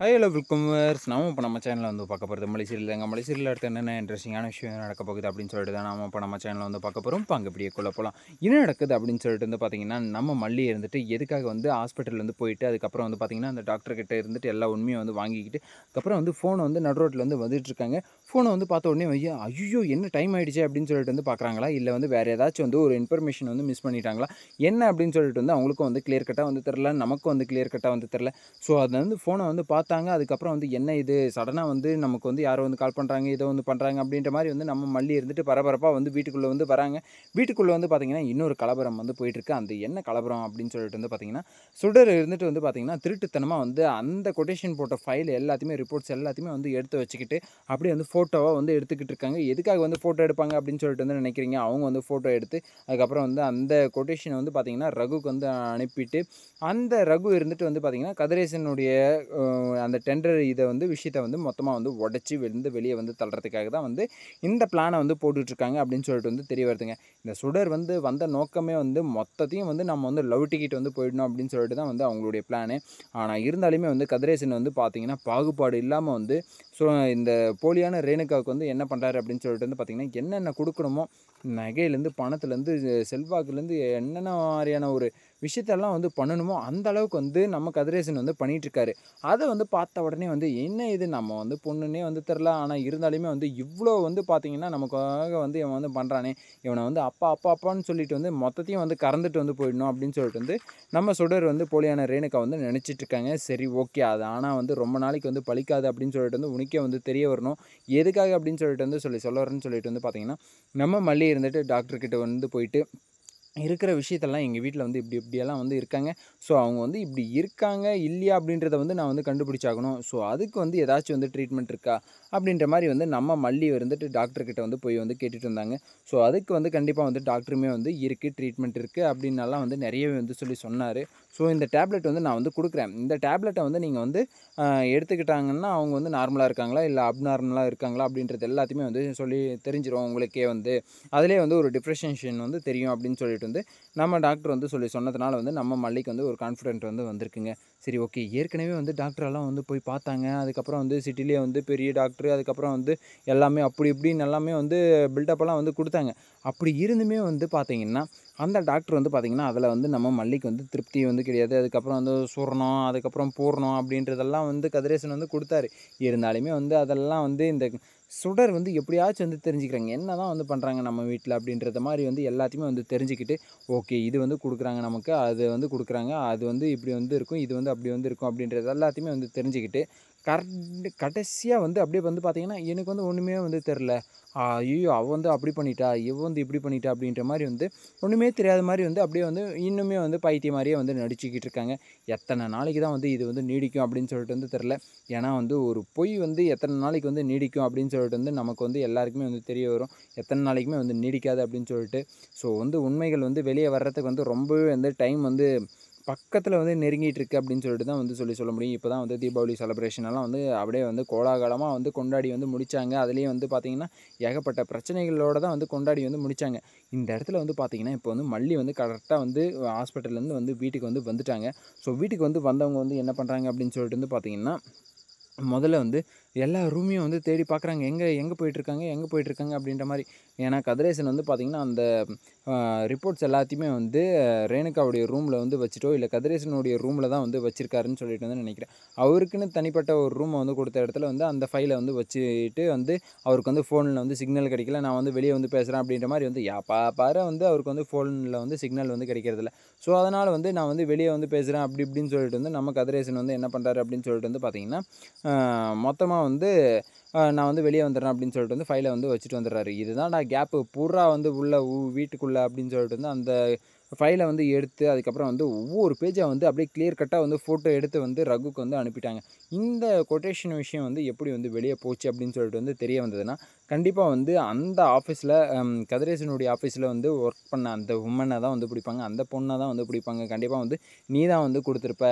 High hello welcome verse நம்ம இப்போ நம்ம சேனலில் வந்து பார்க்க போகிறது மலைசீரியல் எங்கள் மலைசீரியல் அடுத்து என்னென்ன இன்ட்ரெஸ்டிங்கான விஷயம் நடக்க போகுது அப்படின்னு சொல்லிட்டு தான் நம்ம இப்போ நம்ம சேனலில் வந்து பார்க்க போகிறோம் இப்போ அங்கே இப்படியே கொள்ள போகலாம் என்ன நடக்குது அப்படின்னு சொல்லிட்டு வந்து பார்த்தீங்கன்னா நம்ம மல்லி இருந்துட்டு எதுக்காக வந்து ஹாஸ்பிட்டல் வந்து போயிட்டு அதுக்கப்புறம் வந்து பார்த்தீங்கன்னா அந்த டாக்டர் கிட்டே இருந்துட்டு எல்லா உண்மையை வந்து வாங்கிக்கிட்டு அதுக்கப்புறம் வந்து ஃபோனை வந்து நடு ரோட்டில் வந்து வந்துட்டு இருக்காங்க. ஃபோனை வந்து பார்த்த உடனே ஐயோ ஐயோ என்ன டைம் ஆகிடுச்சு அப்படின்னு சொல்லிட்டு வந்து பார்க்குறாங்களா இல்லை வந்து வேறு ஏதாச்சும் வந்து ஒரு இன்ஃபர்மேஷன் வந்து மிஸ் பண்ணிட்டாங்களா? என்ன அப்படின்னு சொல்லிட்டு வந்து அவங்களுக்கும் வந்து கிளியர் கட்டாக வந்து தெரில நமக்கும் வந்து கிளியர் கட்டாக வந்து தெரில ஸோ அதை வந்து ஃபோனை வந்து பார்த்து பார்த்தாங்க. அதுக்கப்புறம் வந்து என்ன இது? சடனாக வந்து நமக்கு வந்து யாரோ வந்து கால் பண்ணுறாங்க இதை வந்து பண்ணுறாங்க அப்படின்ற மாதிரி வந்து நம்ம மல்லி இருந்துட்டு பரபரப்பாக வந்து வீட்டுக்குள்ளே வந்து வராங்க. வீட்டுக்குள்ளே வந்து பார்த்திங்கன்னா இன்னொரு கலவரம் வந்து போயிட்டுருக்கு. அந்த என்ன கலவரம்? அப்படின்னு சொல்லிட்டு வந்து பார்த்திங்கன்னா சுடர் இருந்துட்டு வந்து பார்த்திங்கன்னா திருட்டுத்தனமாக வந்து அந்த கொட்டேஷன் போட்ட ஃபைல் எல்லாத்தையுமே ரிப்போர்ட்ஸ் எல்லாத்தையுமே வந்து எடுத்து வச்சுக்கிட்டு அப்படியே வந்து ஃபோட்டோவாக வந்து எடுத்துக்கிட்டு இருக்காங்க. எதுக்காக வந்து ஃபோட்டோ எடுப்பாங்க? அப்படின்னு சொல்லிட்டு வந்து நினைக்கிறீங்க. அவங்க வந்து ஃபோட்டோ எடுத்து அதுக்கப்புறம் வந்து அந்த கொட்டேஷனை வந்து பார்த்திங்கன்னா ரகுக்கு வந்து அனுப்பிட்டு அந்த ரகு இருந்துட்டு வந்து பார்த்திங்கன்னா கதிரேசனுடைய அந்த டெண்டர் இதை வந்து விஷயத்தை வந்து மொத்தமாக வந்து உடச்சி வந்து வெளியே வந்து தள்ளுறதுக்காக தான் வந்து இந்த பிளானை வந்து போட்டுட்ருக்காங்க அப்படின்னு சொல்லிட்டு வந்து தெரிய வருதுங்க. இந்த சுடர் வந்து வந்த நோக்கமே வந்து மொத்தத்தையும் வந்து நம்ம வந்து லவ் டிக்கெட் வந்து போயிடணும் அப்படின்னு சொல்லிட்டு தான் வந்து அவங்களுடைய பிளானு ஆனால் இருந்தாலுமே வந்து கதிரேசன் வந்து பார்த்திங்கன்னா பாகுபாடு இல்லாமல் வந்து ஸோ இந்த போலியான ரேணுகாவுக்கு வந்து என்ன பண்ணுறாரு அப்படின்னு சொல்லிட்டு வந்து பார்த்திங்கன்னா என்னென்ன கொடுக்கணுமோ நகையிலேருந்து பணத்துலேருந்து செல்வாக்குலேருந்து என்னென்ன மாதிரியான ஒரு விஷயத்தெல்லாம் வந்து பண்ணணுமோ அந்த அளவுக்கு வந்து நம்ம கதிரேசன் வந்து பண்ணிகிட்ருக்காரு அதை வந்து பார்த்த உடனே வந்து என்ன இது? நம்ம வந்து பொண்ணுன்னே வந்து தெரில. ஆனால் இருந்தாலுமே வந்து இவ்வளோ வந்து பார்த்திங்கன்னா நமக்காக வந்து இவன் வந்து பண்ணுறானே இவனை வந்து அப்பா அப்பா அப்பான்னு சொல்லிட்டு வந்து மொத்தத்தையும் வந்து கறந்துட்டு வந்து போயிடணும் அப்படின்னு சொல்லிட்டு வந்து நம்ம சுடர் வந்து போலியான ரேணுகா வந்து நினச்சிட்ருக்காங்க. சரி ஓகே. அது ஆனால் வந்து ரொம்ப நாளைக்கு வந்து பழிக்காது அப்படின்னு சொல்லிட்டு வந்து உனக்கே வந்து தெரிய வரணும். எதுக்காக அப்படின்னு சொல்லிட்டு வந்து சொல்லி சொல்ல வரேன்னு சொல்லிட்டு வந்து பார்த்திங்கன்னா நம்ம மல்லி இருந்துட்டு டாக்டர்கிட்ட வந்து போயிட்டு இருக்கிற விஷயத்தெல்லாம் எங்கள் வீட்டில் வந்து இப்படி இப்படியெல்லாம் வந்து இருக்காங்க. ஸோ அவங்க வந்து இப்படி இருக்காங்க இல்லையா அப்படின்றத வந்து நான் வந்து கண்டுபிடிச்சாகணும். ஸோ அதுக்கு வந்து ஏதாச்சும் வந்து ட்ரீட்மெண்ட் இருக்கா? அப்படின்ற மாதிரி வந்து நம்ம மல்லி வந்துட்டு டாக்டர்கிட்ட வந்து போய் வந்து கேட்டுட்டு இருந்தாங்க ஸோ அதுக்கு வந்து கண்டிப்பாக வந்து டாக்டருமே வந்து இருக்குது ட்ரீட்மெண்ட் இருக்குது அப்படின்னலாம் வந்து நிறையவே வந்து சொல்லி சொன்னார். ஸோ இந்த டேப்லெட் வந்து நான் வந்து கொடுக்குறேன். இந்த டேப்லெட்டை வந்து நீங்கள் வந்து எடுத்துக்கிட்டாங்கன்னா அவங்க வந்து நார்மலாக இருக்காங்களா? இல்லை அப்நார்மலாக இருக்காங்களா? அப்படின்றது எல்லாத்தையுமே வந்து சொல்லி தெரிஞ்சிடும் உங்களுக்கே வந்து. அதிலே வந்து ஒரு டிப்ரெஷன்ஷன் வந்து தெரியும் அப்படின்னு சொல்லிட்டு வந்து நம்ம டாக்டர் வந்து சொல்லி சொன்னதுனால வந்து நம்ம மல்லிக்கு வந்து ஒரு கான்ஃபிடென்ட் வந்து வந்திருக்குங்க. சரி ஓகே ஏற்கனவே வந்து டாக்டரெல்லாம் வந்து போய் பார்த்தாங்க. அதுக்கப்புறம் வந்து சிட்டிலேயே வந்து பெரிய டாக்டர் அதுக்கப்புறம் வந்து எல்லாமே அப்படி இப்படின்னு எல்லாமே வந்து பில்டப்பெல்லாம் வந்து கொடுத்தாங்க. அப்படி இருந்துமே வந்து பார்த்தீங்கன்னா அந்த டாக்டர் வந்து பார்த்திங்கன்னா அதில் வந்து நம்ம மல்லிக்கு வந்து திருப்தி வந்து கிடையாது. அதுக்கப்புறம் வந்து சுரணம் அதுக்கப்புறம் போடணும் அப்படின்றதெல்லாம் வந்து கதிரேசன் வந்து கொடுத்தாரு. இருந்தாலுமே வந்து அதெல்லாம் வந்து இந்த சுடர் வந்து எப்படியாச்சும் வந்து தெரிஞ்சுக்கிறாங்க. என்ன தான் வந்து பண்ணுறாங்க நம்ம வீட்டில் அப்படின்றத மாதிரி வந்து எல்லாத்தையுமே வந்து தெரிஞ்சுக்கிட்டு ஓகே இது வந்து கொடுக்குறாங்க நமக்கு அது வந்து கொடுக்குறாங்க அது வந்து இப்படி வந்து இருக்கும் இது வந்து அப்படி வந்து இருக்கும் அப்படின்றது எல்லாத்தையுமே வந்து தெரிஞ்சுக்கிட்டு கரெக்ட் கடைசியாக வந்து அப்படியே வந்து பார்த்திங்கன்னா எனக்கு வந்து ஒன்றுமே வந்து தெரில ஐயோ அவள் வந்து அப்படி பண்ணிட்டா இவ வந்து இப்படி பண்ணிட்டா அப்படின்ற மாதிரி வந்து ஒன்றுமே தெரியாத மாதிரி வந்து அப்படியே வந்து இன்னுமே வந்து பைத்தியம் மாதிரியே வந்து நடிச்சுக்கிட்டு இருக்காங்க. எத்தனை நாளைக்கு தான் வந்து இது வந்து நீடிக்கும் அப்படின்னு சொல்லிட்டு வந்து தெரில ஏன்னா வந்து ஒரு பொய் வந்து எத்தனை நாளைக்கு வந்து நீடிக்கும் அப்படின்னு சொல்லிட்டு வந்து நமக்கு வந்து எல்லாருக்குமே வந்து தெரிய வரும். எத்தனை நாளைக்குமே வந்து நீடிக்காது அப்படின்னு சொல்லிட்டு. ஸோ வந்து உண்மைகள் வந்து வெளியே வர்றதுக்கு வந்து ரொம்பவே வந்து டைம் வந்து பக்கத்தில் வந்து நெருங்கிட்டு இருக்கு அப்படின்னு சொல்லிட்டு தான் வந்து சொல்லி சொல்ல முடியும். இப்போ தான் வந்து தீபாவளி செலப்ரேஷனெல்லாம் வந்து அப்படியே வந்து கோலாகலமாக வந்து கொண்டாடி வந்து முடித்தாங்க அதுலேயும் வந்து பார்த்திங்கன்னா ஏகப்பட்ட பிரச்சனைகளோடு தான் வந்து கொண்டாடி வந்து முடித்தாங்க இந்த இடத்துல வந்து பார்த்திங்கன்னா இப்போ வந்து மல்லி வந்து கரெக்டாக வந்து ஹாஸ்பிட்டல்லேருந்து வந்து வீட்டுக்கு வந்து வந்துட்டாங்க. ஸோ வீட்டுக்கு வந்து வந்தவங்க வந்து என்ன பண்ணுறாங்க அப்படின்னு சொல்லிட்டு வந்து பார்த்திங்கன்னா முதல்ல வந்து எல்லா ரூமையும் வந்து தேடி பார்க்குறாங்க. எங்கே எங்கே போயிட்டுருக்காங்க எங்கே போயிட்டுருக்காங்க அப்படின்ற மாதிரி. ஏன்னா கதிரேசன் வந்து பார்த்திங்கன்னா அந்த ரிப்போர்ட்ஸ் எல்லாத்தையுமே வந்து ரேணுகாவுடைய ரூமில் வந்து வச்சுட்டோ இல்லை கதிரேசனுடைய ரூமில் தான் வந்து வச்சுருக்காருன்னு சொல்லிட்டு வந்து நினைக்கிறேன். அவருக்குன்னு தனிப்பட்ட ஒரு ரூமை வந்து கொடுத்த இடத்துல வந்து அந்த ஃபைலை வந்து வச்சுட்டு வந்து அவருக்கு வந்து ஃபோனில் வந்து சிக்னல் கிடைக்கல. நான் வந்து வெளியே வந்து பேசுகிறேன் அப்படின்ற மாதிரி வந்து யா பா பாரு வந்து அவருக்கு வந்து ஃபோனில் வந்து சிக்னல் வந்து கிடைக்கிறதில்ல ஸோ அதனால் வந்து நான் வந்து வெளியே வந்து பேசுகிறேன் அப்படி இப்படின்னு சொல்லிட்டு வந்து நம்ம கதிரேசன் வந்து என்ன பண்ணுறாரு அப்படின்னு சொல்லிட்டு வந்து பார்த்திங்கன்னா மொத்தமாக வந்து நான் வந்து வெளியே வந்துடுறேன் அப்படின்னு சொல்லிட்டு வந்து ஃபைலை வந்து வச்சுட்டு வந்துடுறாரு. இதுதான் நான் கேப்பு பூரா வந்து உள்ளே ஊ- வீட்டுக்குள்ளே அப்படின்னு சொல்லிட்டு வந்து அந்த ஃபைலை வந்து எடுத்து அதுக்கப்புறம் வந்து ஒவ்வொரு பேஜாக வந்து அப்படியே கிளியர் கட்டாக வந்து ஃபோட்டோ எடுத்து வந்து ரகுக்கு வந்து அனுப்பிட்டாங்க. இந்த கொட்டேஷன் விஷயம் வந்து எப்படி வந்து வெளியே போச்சு அப்படின்னு சொல்லிட்டு வந்து தெரிய வந்ததுன்னா கண்டிப்பாக வந்து அந்த ஆஃபீஸில் கதிரேசனுடைய ஆஃபீஸில் வந்து ஒர்க் பண்ண அந்த உமனை தான் வந்து பிடிப்பாங்க. அந்த பொண்ணை தான் வந்து பிடிப்பாங்க. கண்டிப்பாக வந்து நீ தான் வந்து கொடுத்துருப்ப.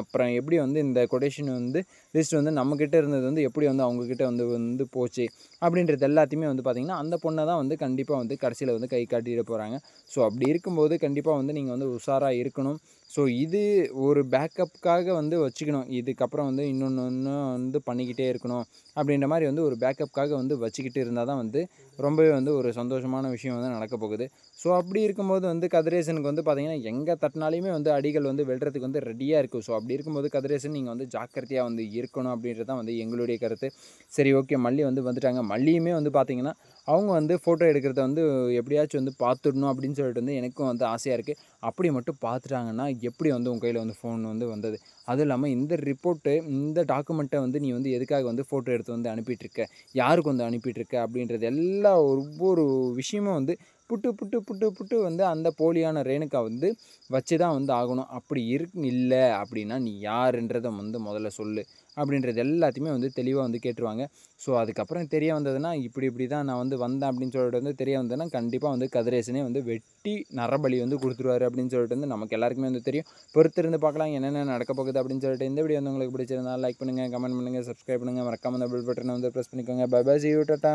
அப்புறம் எப்படி வந்து இந்த கொட்டேஷன் வந்து லிஸ்ட் வந்து நம்மக்கிட்ட இருந்தது வந்து எப்படி வந்து அவங்கக்கிட்ட வந்து வந்து போச்சு அப்படின்றது எல்லாத்தையுமே வந்து பார்த்திங்கன்னா அந்த பொண்ணை தான் வந்து கண்டிப்பாக வந்து கடைசியில் வந்து கை காட்டிட்டு போகிறாங்க ஸோ அப்படி இருக்கும்போது கண்டிப்பாக கண்டிப்பாக வந்து நீங்கள் வந்து உஷாராக இருக்கணும். ஸோ இது ஒரு பேக்கப்புக்காக வந்து வச்சுக்கணும். இதுக்கப்புறம் வந்து இன்னொன்று இன்னும் வந்து பண்ணிக்கிட்டே இருக்கணும். அப்படின்ற மாதிரி வந்து ஒரு பேக்கப்புக்காக வந்து வச்சுக்கிட்டு இருந்தால் தான் வந்து ரொம்பவே வந்து ஒரு சந்தோஷமான விஷயம் வந்து நடக்க போகுது. ஸோ அப்படி இருக்கும்போது வந்து கதிரேசனுக்கு வந்து பார்த்தீங்கன்னா எங்கே தட்டினாலையுமே வந்து அடிகள் வந்து வெல்றதுக்கு வந்து ரெடியாக இருக்குது ஸோ அப்படி இருக்கும்போது கதிரேசன் நீங்கள் வந்து ஜாக்கிரதையாக வந்து இருக்கணும் அப்படின்றது தான் வந்து எங்களுடைய கருத்து. சரி ஓகே மல்லி வந்து வந்துட்டாங்க. மல்லியுமே வந்து பார்த்திங்கன்னா அவங்க வந்து ஃபோட்டோ எடுக்கிறத வந்து எப்படியாச்சும் வந்து பார்த்துடணும் அப்படின்னு சொல்லிட்டு வந்து எனக்கும் வந்து ஆசையாக இருக்குது அப்படி மட்டும் பார்த்துட்டாங்கன்னா எப்படி வந்து உங்கள் கையில் வந்து ஃபோன் வந்து வந்தது? அதுவும் இல்லாமல் இந்த ரிப்போர்ட்டு இந்த டாக்குமெண்ட்டை வந்து நீ வந்து எதுக்காக வந்து ஃபோட்டோ எடுத்து வந்து அனுப்பிட்டுருக்க யாருக்கு வந்து அனுப்பிட்டுருக்க அப்படின்றது எல்லா ஒவ்வொரு விஷயமும் வந்து புட்டு புட்டு புட்டு புட்டு வந்து அந்த போலியான ரேணுக்கா வந்து வச்சு தான் வந்து ஆகணும். அப்படி இருக்கு இல்லை அப்படின்னா நீ யாருன்றதை வந்து முதல்ல சொல்லு. அப்படின்றது எல்லாத்தையுமே வந்து தெளிவாக வந்து கேட்டுருவாங்க. ஸோ அதுக்கப்புறம் தெரிய வந்ததுன்னா இப்படி இப்படி தான் நான் வந்து வந்தேன் அப்படின்னு சொல்லிட்டு வந்து தெரிய வந்ததுன்னா கண்டிப்பாக வந்து கதிரேசனே வந்து வெட்டி நரபலி வந்து கொடுத்துருவாரு அப்படின்னு சொல்லிட்டு வந்து நமக்கு எல்லாருக்குமே வந்து தெரியும். பொறுத்திருந்து பார்க்கலாம் என்னென்ன நடக்க போகுது அப்படின்னு சொல்லிட்டு இந்த வீடியோ வந்து உங்களுக்கு பிடிச்சிருந்தா லைக் பண்ணுங்கள் கமெண்ட் பண்ணுங்கள் சப்ஸ்கிரைப் பண்ணுங்கள் மறக்காம அந்த பில் பட்டனை வந்து ப்ரெஸ் பண்ணிக்கோங்க. Bye bye see you tata